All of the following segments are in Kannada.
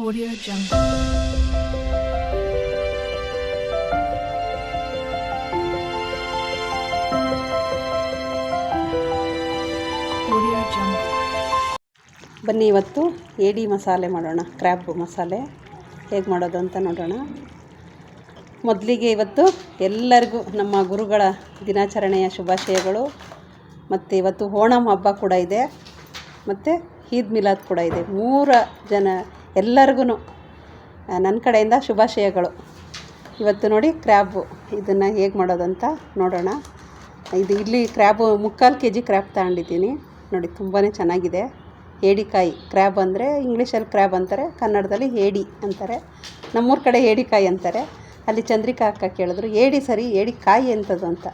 Audio Jungle. ಬನ್ನಿ, ಇವತ್ತು ಏಡಿ ಮಸಾಲೆ ಮಾಡೋಣ, ಕ್ರ್ಯಾಬ್ ಮಸಾಲೆ. ಹೇಗೆ ಮಾಡೋದು ಅಂತ ನೋಡೋಣ. ಮೊದಲಿಗೆ ಇವತ್ತು ಎಲ್ಲರಿಗೂ ನಮ್ಮ ಗುರುಗಳ ದಿನಾಚರಣೆಯ ಶುಭಾಶಯಗಳು. ಮತ್ತು ಇವತ್ತು ಓಣಂ ಹಬ್ಬ ಕೂಡ ಇದೆ. ಮತ್ತು ಈದ್ ಮಿಲಾದ್ ಕೂಡ ಇದೆ. ಮೂರು ಜನ ಎಲ್ಲರಿಗೂ ನನ್ನ ಕಡೆಯಿಂದ ಶುಭಾಶಯಗಳು. ಇವತ್ತು ನೋಡಿ ಕ್ರ್ಯಾಬು, ಇದನ್ನು ಹೇಗೆ ಮಾಡೋದಂತ ನೋಡೋಣ. ಇದು ಇಲ್ಲಿ ಕ್ರ್ಯಾಬು, ಮುಕ್ಕಾಲು ಕೆ ಜಿ ಕ್ರ್ಯಾಬ್ ತಗೊಂಡಿದ್ದೀನಿ. ನೋಡಿ ತುಂಬಾ ಚೆನ್ನಾಗಿದೆ. ಏಡಿಕಾಯಿ ಕ್ರ್ಯಾಬ್ ಅಂದರೆ, ಇಂಗ್ಲೀಷಲ್ಲಿ ಕ್ರ್ಯಾಬ್ ಅಂತಾರೆ, ಕನ್ನಡದಲ್ಲಿ ಏಡಿ ಅಂತಾರೆ. ನಮ್ಮೂರ ಕಡೆ ಏಡಿಕಾಯಿ ಅಂತಾರೆ. ಅಲ್ಲಿ ಚಂದ್ರಿಕಾ ಅಕ್ಕ ಕೇಳಿದ್ರು ಏಡಿ ಸರಿ ಏಡಿಕಾಯಿ ಎಂಥದ್ದು ಅಂತ.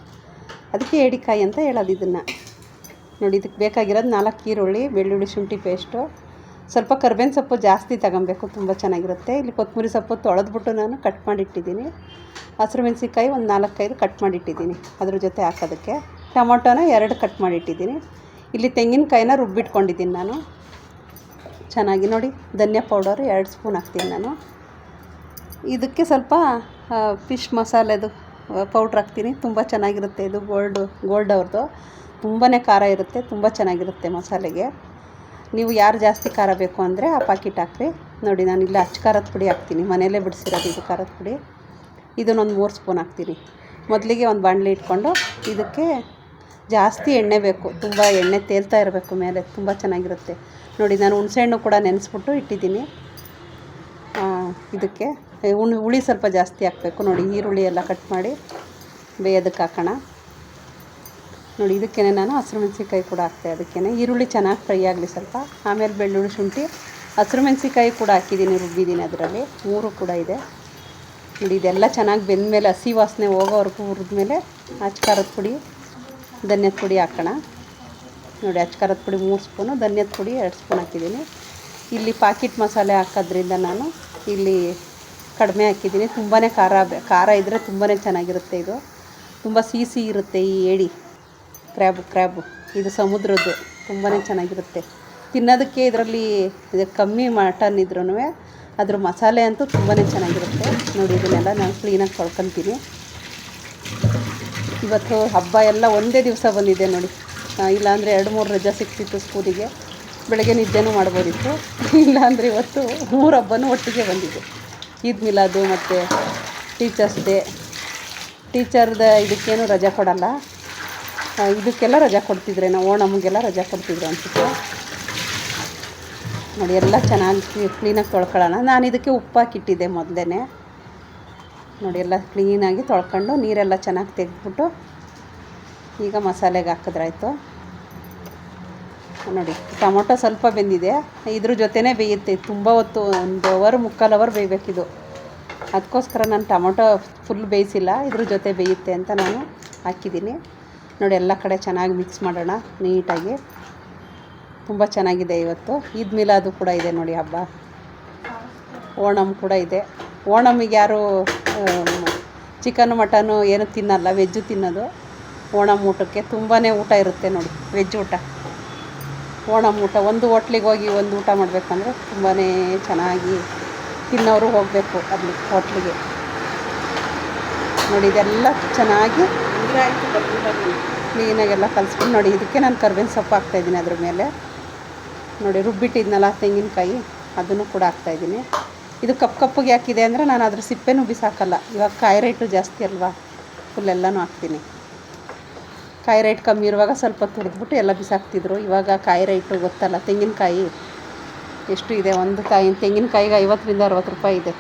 ಅದಕ್ಕೆ ಏಡಿಕಾಯಿ ಅಂತ ಹೇಳೋದು ಇದನ್ನು. ನೋಡಿ, ಇದಕ್ಕೆ ಬೇಕಾಗಿರೋದು ನಾಲ್ಕು ಈರುಳ್ಳಿ, ಬೆಳ್ಳುಳ್ಳಿ ಶುಂಠಿ ಪೇಸ್ಟು ಸ್ವಲ್ಪ ಕರ್ಬೇವಿನ ಸೊಪ್ಪು ಜಾಸ್ತಿ ತಗೊಬೇಕು, ತುಂಬ ಚೆನ್ನಾಗಿರುತ್ತೆ. ಇಲ್ಲಿ ಕೊತ್ತಂಬರಿ ಸೊಪ್ಪು ತೊಳೆದ್ಬಿಟ್ಟು ನಾನು ಕಟ್ ಮಾಡಿಟ್ಟಿದ್ದೀನಿ. ಹಸಿರು ಮೆಣಸಿನ್ಕಾಯಿ ಒಂದು ನಾಲ್ಕೈದು ಕಟ್ ಮಾಡಿಟ್ಟಿದ್ದೀನಿ ಅದ್ರ ಜೊತೆ ಹಾಕೋದಕ್ಕೆ. ಟೊಮೊಟೊನ ಎರಡು ಕಟ್ ಮಾಡಿಟ್ಟಿದ್ದೀನಿ. ಇಲ್ಲಿ ತೆಂಗಿನಕಾಯಿನ ರುಬ್ಬಿಟ್ಕೊಂಡಿದ್ದೀನಿ ನಾನು. ಚೆನ್ನಾಗಿ ನೋಡಿ, ಧನಿಯಾ ಪೌಡರ್ ಎರಡು ಸ್ಪೂನ್ ಹಾಕ್ತೀನಿ ನಾನು. ಇದಕ್ಕೆ ಸ್ವಲ್ಪ ಫಿಶ್ ಮಸಾಲೆದು ಪೌಡ್ರ್ ಹಾಕ್ತೀನಿ. ತುಂಬ ಚೆನ್ನಾಗಿರುತ್ತೆ ಇದು ಗೋಲ್ಡು ಗೋಲ್ಡ್ ಅವ್ರದ್ದು ತುಂಬಾ ಖಾರ ಇರುತ್ತೆ, ತುಂಬ ಚೆನ್ನಾಗಿರುತ್ತೆ ಮಸಾಲೆಗೆ. ನೀವು ಯಾರು ಜಾಸ್ತಿ ಖಾರ ಬೇಕು ಅಂದರೆ ಆ ಪಾಕಿಟ್ ಹಾಕ್ರಿ. ನೋಡಿ, ನಾನು ಇಲ್ಲಿ ಅಚ್ಚ ಖಾರದ ಪುಡಿ ಹಾಕ್ತೀನಿ. ಮನೆಯಲ್ಲೇ ಬಿಡಿಸಿರೋದು ಇದು ಖಾರದ ಪುಡಿ. ಇದನ್ನೊಂದು ಮೂರು ಸ್ಪೂನ್ ಹಾಕ್ತೀನಿ. ಮೊದಲಿಗೆ ಒಂದು ಬಾಣಲಿ ಇಟ್ಕೊಂಡು ಇದಕ್ಕೆ ಜಾಸ್ತಿ ಎಣ್ಣೆ ಬೇಕು. ತುಂಬ ಎಣ್ಣೆ ತೇಲ್ತಾ ಇರಬೇಕು ಮೇಲೆ. ತುಂಬ ಚೆನ್ನಾಗಿರುತ್ತೆ. ನೋಡಿ, ನಾನು ಹುಣಸೆಹಣ್ಣು ಕೂಡ ನೆನೆಸ್ಬಿಟ್ಟು ಇಟ್ಟಿದ್ದೀನಿ. ಇದಕ್ಕೆ ಹುಣ್, ಹುಳಿ ಸ್ವಲ್ಪ ಜಾಸ್ತಿ ಹಾಕಬೇಕು. ನೋಡಿ, ಈರುಳ್ಳಿ ಎಲ್ಲ ಕಟ್ ಮಾಡಿ ಬೇಯೋದಕ್ಕೆ ಹಾಕೋಣ. ನೋಡಿ ಇದಕ್ಕೇ ನಾನು ಹಸಿರು ಮೆಣಸಿನ್ಕಾಯಿ ಕೂಡ ಹಾಕ್ತೆ ಅದಕ್ಕೇ ಈರುಳ್ಳಿ ಚೆನ್ನಾಗಿ ಫ್ರೈ ಆಗಲಿ ಸ್ವಲ್ಪ. ಆಮೇಲೆ ಬೆಳ್ಳುಳ್ಳಿ ಶುಂಠಿ. ಹಸಿರು ಮೆಣಸಿನ್ಕಾಯಿ ಕೂಡ ಹಾಕಿದ್ದೀನಿ, ರುಬ್ಬಿದ್ದೀನಿ ಅದರಲ್ಲಿ. ಮೂರು ಕೂಡ ಇದೆ. ನೋಡಿ, ಇದೆಲ್ಲ ಚೆನ್ನಾಗಿ ಬೆಂದಮೇಲೆ ಹಸಿ ವಾಸನೆ ಹೋಗೋವರೆಗೂ ಹುರಿದ್ಮೇಲೆ ಮೇಲೆ ಖಾರದ ಪುಡಿ, ಧನ್ಯದ ಪುಡಿ ಹಾಕೋಣ. ನೋಡಿ ಅಚ್ಕಾರದ ಪುಡಿ ಮೂರು ಸ್ಪೂನು, ಧನ್ಯದ ಪುಡಿ ಎರಡು ಸ್ಪೂನ್ ಹಾಕಿದ್ದೀನಿ. ಇಲ್ಲಿ ಪಾಕಿಟ್ ಮಸಾಲೆ ಹಾಕೋದ್ರಿಂದ ನಾನು ಇಲ್ಲಿ ಕಡಿಮೆ ಹಾಕಿದ್ದೀನಿ. ತುಂಬಾ ಖಾರ ಖಾರ ಇದ್ದರೆ ತುಂಬಾ ಚೆನ್ನಾಗಿರುತ್ತೆ ಇದು. ತುಂಬ ಸಿಹಿ ಇರುತ್ತೆ ಈ ಏಡಿ. Crab, crab. ಇದು ಸಮುದ್ರದ್ದು. ತುಂಬಾ ಚೆನ್ನಾಗಿರುತ್ತೆ. ತಿನ್ನೋದಕ್ಕೆ ಇದರಲ್ಲಿ ಇದು ಕಮ್ಮಿ ಮಟನ್ ಇದ್ರೂ ಅದ್ರ ಮಸಾಲೆ ಅಂತೂ ತುಂಬಾ ಚೆನ್ನಾಗಿರುತ್ತೆ. ನೋಡಿ, ಇದನ್ನೆಲ್ಲ ನಾನು ಕ್ಲೀನಾಗಿ ತೊಳ್ಕೊತೀನಿ. ಇವತ್ತು ಹಬ್ಬ ಎಲ್ಲ ಒಂದೇ ದಿವಸ ಬಂದಿದೆ ನೋಡಿ. ಇಲ್ಲಾಂದರೆ ಎರಡು ಮೂರು ರಜೆ ಸಿಕ್ತಿತ್ತು ಸ್ಕೂಲಿಗೆ. ಬೆಳಗ್ಗೆ ನಿದ್ದೆನೂ ಮಾಡ್ಬೋದಿತ್ತು. ಇಲ್ಲಾಂದರೆ ಇವತ್ತು ಮೂರು ಹಬ್ಬನೂ ಒಟ್ಟಿಗೆ ಬಂದಿದೆ. ಈದ್ ಮಿಲಾದು ಮತ್ತು ಟೀಚರ್ಸ್ ಡೇ ಟೀಚರ್ದ ಇದಕ್ಕೇನು ರಜೆ ಕೊಡಲ್ಲ. ಇದಕ್ಕೆಲ್ಲ ರಜಾ ಕೊಡ್ತಿದ್ರೆ ನಾವು ಓಣಮ್ಗೆಲ್ಲ ರಜಾ ಕೊಡ್ತಿದ್ರು ಅನಿಸುತ್ತೆ. ನೋಡಿ, ಎಲ್ಲ ಚೆನ್ನಾಗಿ ಕ್ಲೀನಾಗಿ ತೊಳ್ಕೊಳ್ಳೋಣ. ನಾನು ಇದಕ್ಕೆ ಉಪ್ಪು ಹಾಕಿಟ್ಟಿದ್ದೆ ಮೊದಲೇ ನೋಡಿ, ಎಲ್ಲ ಕ್ಲೀನಾಗಿ ತೊಳ್ಕೊಂಡು ನೀರೆಲ್ಲ ಚೆನ್ನಾಗಿ ತೆಗೆದ್ಬಿಟ್ಟು ಈಗ ಮಸಾಲೆಗೆ ಹಾಕಿದ್ರಾಯ್ತು ನೋಡಿ, ಟೊಮೊಟೊ ಸ್ವಲ್ಪ ಬೆಂದಿದೆ. ಇದ್ರ ಜೊತೆನೇ ಬೇಯುತ್ತೆ. ತುಂಬ ಹೊತ್ತು, ಒಂದು ಅವರ್ ಮುಕ್ಕಾಲು ಅವರ್ ಬೇಯಬೇಕಿದು. ಅದಕ್ಕೋಸ್ಕರ ನಾನು ಟೊಮೊಟೊ ಫುಲ್ ಬೇಯಿಸಿಲ್ಲ. ಇದ್ರ ಜೊತೆ ಬೇಯುತ್ತೆ ಅಂತ ನಾನು ಹಾಕಿದ್ದೀನಿ. ನೋಡಿ, ಎಲ್ಲ ಕಡೆ ಚೆನ್ನಾಗಿ ಮಿಕ್ಸ್ ಮಾಡೋಣ, ನೀಟಾಗಿ. ತುಂಬ ಚೆನ್ನಾಗಿದೆ ಇವತ್ತು. ಈದ್ ಮಿಲಾದು ಕೂಡ ಇದೆ ನೋಡಿ ಹಬ್ಬ. ಓಣಮ್ ಕೂಡ ಇದೆ. ಓಣಮಿಗೆ ಯಾರು ಚಿಕನ್ ಮಟನು ಏನು ತಿನ್ನಲ್ಲ ವೆಜ್ಜು ತಿನ್ನೋದು. ಓಣಮ್ ಊಟಕ್ಕೆ ತುಂಬಾ ಊಟ ಇರುತ್ತೆ ನೋಡಿ ವೆಜ್ ಊಟ. ಓಣಮ್ ಊಟ, ಒಂದು ಹೋಟ್ಲಿಗೆ ಹೋಗಿ ಒಂದು ಊಟ ಮಾಡಬೇಕಂದ್ರೆ ತುಂಬಾ ಚೆನ್ನಾಗಿ ತಿನ್ನೋರು ಹೋಗಬೇಕು ಅಲ್ಲಿ ಹೋಟ್ಲಿಗೆ. ನೋಡಿ, ಇದೆಲ್ಲ ಚೆನ್ನಾಗಿ ಕ್ಲೀನಾಗೆಲ್ಲ ಕಲಿಸ್ಬಿಟ್ಟು ನೋಡಿ, ಇದಕ್ಕೆ ನಾನು ಕರ್ಬೇವಿನ ಸೊಪ್ಪು ಹಾಕ್ತಾಯಿದ್ದೀನಿ ಅದ್ರ ಮೇಲೆ. ನೋಡಿ, ರುಬ್ಬಿಟ್ಟಿದ್ನಲ್ಲ ತೆಂಗಿನಕಾಯಿ, ಅದನ್ನು ಕೂಡ ಹಾಕ್ತಾಯಿದ್ದೀನಿ ಇದು ಕಪ್ಪು ಕಪ್ಪಗೆ ಹಾಕಿದೆ ಅಂದರೆ ನಾನು ಅದ್ರ ಸಿಪ್ಪೆನೂ ಬಿಸಾಕಲ್ಲ. ಇವಾಗ ಕಾಯಿ ರೇಟು ಜಾಸ್ತಿ ಅಲ್ವಾ? ಫುಲ್ ಎಲ್ಲನೂ ಹಾಕ್ತೀನಿ. ಕಾಯಿ ರೇಟ್ ಕಮ್ಮಿ ಇರುವಾಗ ಸ್ವಲ್ಪ ತುರಿದ್ಬಿಟ್ಟು ಎಲ್ಲ ಬಿಸಾಕ್ತಿದ್ರು. ಇವಾಗ ಕಾಯಿ ರೇಟು ಗೊತ್ತಲ್ಲ, ತೆಂಗಿನಕಾಯಿ ಎಷ್ಟು ಇದೆ? ಒಂದು ಕಾಯಿ, ತೆಂಗಿನಕಾಯಿಗೆ ಐವತ್ತರಿಂದ ಅರವತ್ತು ರೂಪಾಯಿ ಇದೆ.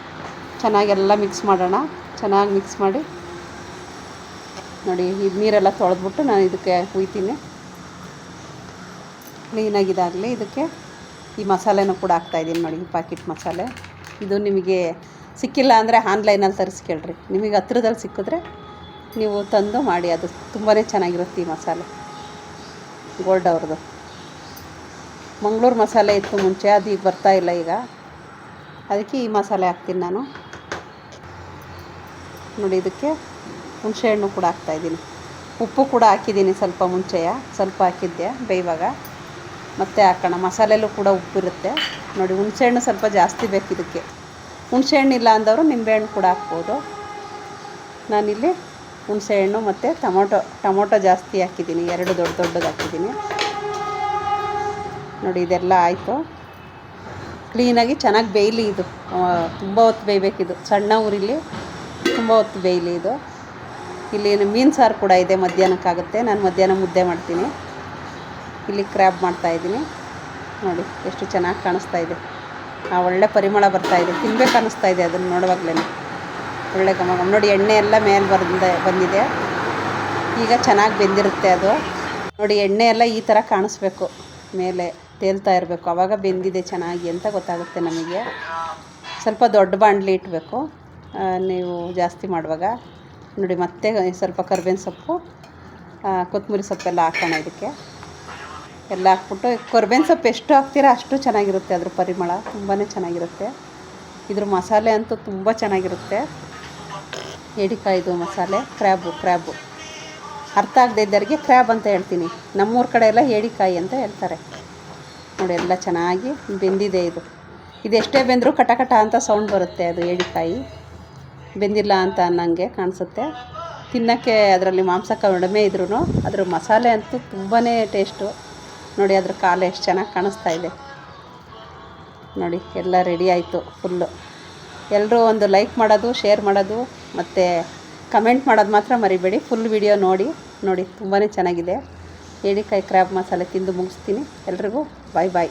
ಚೆನ್ನಾಗೆಲ್ಲ ಮಿಕ್ಸ್ ಮಾಡೋಣ. ಚೆನ್ನಾಗಿ ಮಿಕ್ಸ್ ಮಾಡಿ ನೋಡಿ, ಇದು ನೀರೆಲ್ಲ ತೊಳೆದ್ಬಿಟ್ಟು ನಾನು ಇದಕ್ಕೆ ಹುಯ್ತೀನಿ. ಕ್ಲೀನಾಗಿದಾಗಲಿ ಇದಕ್ಕೆ ಈ ಮಸಾಲೆನೂ ಕೂಡ ಹಾಕ್ತಾಯಿದ್ದೀನಿ ನೋಡಿ, ಈ ಪಾಕಿಟ್ ಮಸಾಲೆ. ಇದು ನಿಮಗೆ ಸಿಕ್ಕಿಲ್ಲ ಅಂದರೆ ಆನ್ಲೈನಲ್ಲಿ ತರಿಸಿ ಕೇಳ್ರಿ ನಿಮಗೆ ಹತ್ರದಲ್ಲಿ ಸಿಕ್ಕಿದ್ರೆ ನೀವು ತಂದು ಮಾಡಿ, ಅದು ತುಂಬಾ ಚೆನ್ನಾಗಿರುತ್ತೆ ಈ ಮಸಾಲೆ. ಗೋಲ್ಡ್ ಅವ್ರದ್ದು. ಮಂಗಳೂರು ಮಸಾಲೆ ಇತ್ತು ಮುಂಚೆ, ಅದು ಈಗ ಬರ್ತಾ ಇಲ್ಲ ಈಗ. ಅದಕ್ಕೆ ಈ ಮಸಾಲೆ ಹಾಕ್ತೀನಿ ನಾನು. ನೋಡಿ, ಇದಕ್ಕೆ ಹುಣಸೆಹಣ್ಣು ಕೂಡ ಹಾಕ್ತಾಯಿದ್ದೀನಿ ಉಪ್ಪು ಕೂಡ ಹಾಕಿದ್ದೀನಿ ಸ್ವಲ್ಪ ಮುಂಚೆಯ, ಸ್ವಲ್ಪ ಹಾಕಿದ್ದೆ ಬೇಯುವಾಗ. ಮತ್ತೆ ಹಾಕೋಣ, ಮಸಾಲೆಲ್ಲೂ ಕೂಡ ಉಪ್ಪಿರುತ್ತೆ ನೋಡಿ ಹುಣಸೆಹಣ್ಣು ಸ್ವಲ್ಪ ಜಾಸ್ತಿ ಬೇಕು ಇದಕ್ಕೆ. ಹುಣಸೆಹಣ್ಣು ಇಲ್ಲ ಅಂದವರು ನಿಂಬೆಹಣ್ಣು ಕೂಡ ಹಾಕ್ಬೋದು. ನಾನಿಲ್ಲಿ ಹುಣಸೆಹಣ್ಣು ಮತ್ತು ಟೊಮೊಟೊ ಟೊಮೊಟೊ ಜಾಸ್ತಿ ಹಾಕಿದ್ದೀನಿ. ಎರಡು ದೊಡ್ಡ ದೊಡ್ಡದು ಹಾಕಿದ್ದೀನಿ. ನೋಡಿ, ಇದೆಲ್ಲ ಆಯಿತು. ಕ್ಲೀನಾಗಿ ಚೆನ್ನಾಗಿ ಬೇಯಲಿ ಇದು. ತುಂಬ ಹೊತ್ತು ಬೇಯಬೇಕಿದು. ಸಣ್ಣ ಊರಿಲಿ ತುಂಬ ಹೊತ್ತು ಬೇಯಲಿ ಇದು. ಇಲ್ಲಿ ಮೀನು ಸಾರು ಕೂಡ ಇದೆ, ಮಧ್ಯಾಹ್ನಕ್ಕಾಗುತ್ತೆ. ನಾನು ಮಧ್ಯಾಹ್ನ ಮುದ್ದೆ ಮಾಡ್ತೀನಿ. ಇಲ್ಲಿ ಕ್ರ್ಯಾಬ್ ಮಾಡ್ತಾಯಿದ್ದೀನಿ ನೋಡಿ, ಎಷ್ಟು ಚೆನ್ನಾಗಿ ಕಾಣಿಸ್ತಾ ಇದೆ. ಆ ಒಳ್ಳೆ ಪರಿಮಳ ಬರ್ತಾ ಇದೆ. ತಿನ್ಬೇಕು ಅನ್ನಿಸ್ತಾ ಇದೆ ಅದನ್ನು ನೋಡುವಾಗಲೇ. ಒಳ್ಳೆ ಗಮ ನೋಡಿ, ಎಣ್ಣೆ ಎಲ್ಲ ಮೇಲೆ ಬಂದ ಬಂದಿದೆ. ಈಗ ಚೆನ್ನಾಗಿ ಬೆಂದಿರುತ್ತೆ ಅದು. ನೋಡಿ, ಎಣ್ಣೆ ಎಲ್ಲ ಈ ಥರ ಕಾಣಿಸ್ಬೇಕು. ಮೇಲೆ ತೇಲ್ತಾ ಇರಬೇಕು. ಆವಾಗ ಬೆಂದಿದೆ ಚೆನ್ನಾಗಿ ಅಂತ ಗೊತ್ತಾಗುತ್ತೆ ನಮಗೆ. ಸ್ವಲ್ಪ ದೊಡ್ಡ ಬಾಣಲಿ ಇಟ್ಟಬೇಕು ನೀವು ಜಾಸ್ತಿ ಮಾಡುವಾಗ. ನೋಡಿ, ಮತ್ತೆ ಸ್ವಲ್ಪ ಕರ್ಬೇವಿನ ಸೊಪ್ಪು ಕೊತ್ತಂಬರಿ ಸೊಪ್ಪೆಲ್ಲ ಹಾಕೋಣ ಇದಕ್ಕೆ. ಎಲ್ಲ ಹಾಕ್ಬಿಟ್ಟು, ಕರ್ಬೇವಿನ ಸೊಪ್ಪು ಎಷ್ಟು ಹಾಕ್ತೀರಾ ಅಷ್ಟು ಚೆನ್ನಾಗಿರುತ್ತೆ ಅದ್ರ ಪರಿಮಳ ತುಂಬಾ ಚೆನ್ನಾಗಿರುತ್ತೆ. ಇದ್ರ ಮಸಾಲೆ ಅಂತೂ ತುಂಬ ಚೆನ್ನಾಗಿರುತ್ತೆ. ಎಡಿಕಾಯ್ದು ಮಸಾಲೆ, ಕ್ರ್ಯಾಬು ಕ್ರ್ಯಾಬು. ಅರ್ಥ ಆಗದೆ ಇದ್ದವರಿಗೆ ಕ್ರ್ಯಾಬ್ ಅಂತ ಹೇಳ್ತೀನಿ. ನಮ್ಮೂರ ಕಡೆ ಎಲ್ಲ ಏಡಿಕಾಯಿ ಅಂತ ಹೇಳ್ತಾರೆ. ನೋಡಿ, ಎಲ್ಲ ಚೆನ್ನಾಗಿ ಬೆಂದಿದೆ ಇದು. ಇದೆಷ್ಟೇ ಬೆಂದರೂ ಕಟ ಕಟ ಅಂತ ಸೌಂಡ್ ಬರುತ್ತೆ ಅದು ಏಡಿಕಾಯಿ. ಬೆಂದಿಲ್ಲ ಅಂತ ಅನ್ನಂಗೆ ಕಾಣಿಸುತ್ತೆ. ತಿನ್ನೋಕ್ಕೆ ಅದರಲ್ಲಿ ಮಾಂಸ ಕಡಿಮೆ ಇದ್ರೂ ಅದ್ರ ಮಸಾಲೆ ಅಂತೂ ತುಂಬಾ ಟೇಸ್ಟು. ನೋಡಿ ಅದ್ರ ಕಾಲು ಎಷ್ಟು ಚೆನ್ನಾಗಿ ಕಾಣಿಸ್ತಾ ಇದೆ. ನೋಡಿ ಎಲ್ಲ ರೆಡಿ ಆಯಿತು ಫುಲ್ಲು. ಎಲ್ಲರೂ ಒಂದು ಲೈಕ್ ಮಾಡೋದು, ಶೇರ್ ಮಾಡೋದು, ಮತ್ತು ಕಮೆಂಟ್ ಮಾಡೋದು ಮಾತ್ರ ಮರಿಬೇಡಿ. ಫುಲ್ ವಿಡಿಯೋ ನೋಡಿ ನೋಡಿ ತುಂಬಾ ಚೆನ್ನಾಗಿದೆ. ಏಡಿಕಾಯಿ ಕ್ರ್ಯಾಬ್ ಮಸಾಲೆ ತಿಂದು ಮುಗಿಸ್ತೀನಿ. ಎಲ್ರಿಗೂ ಬಾಯ್ ಬಾಯ್.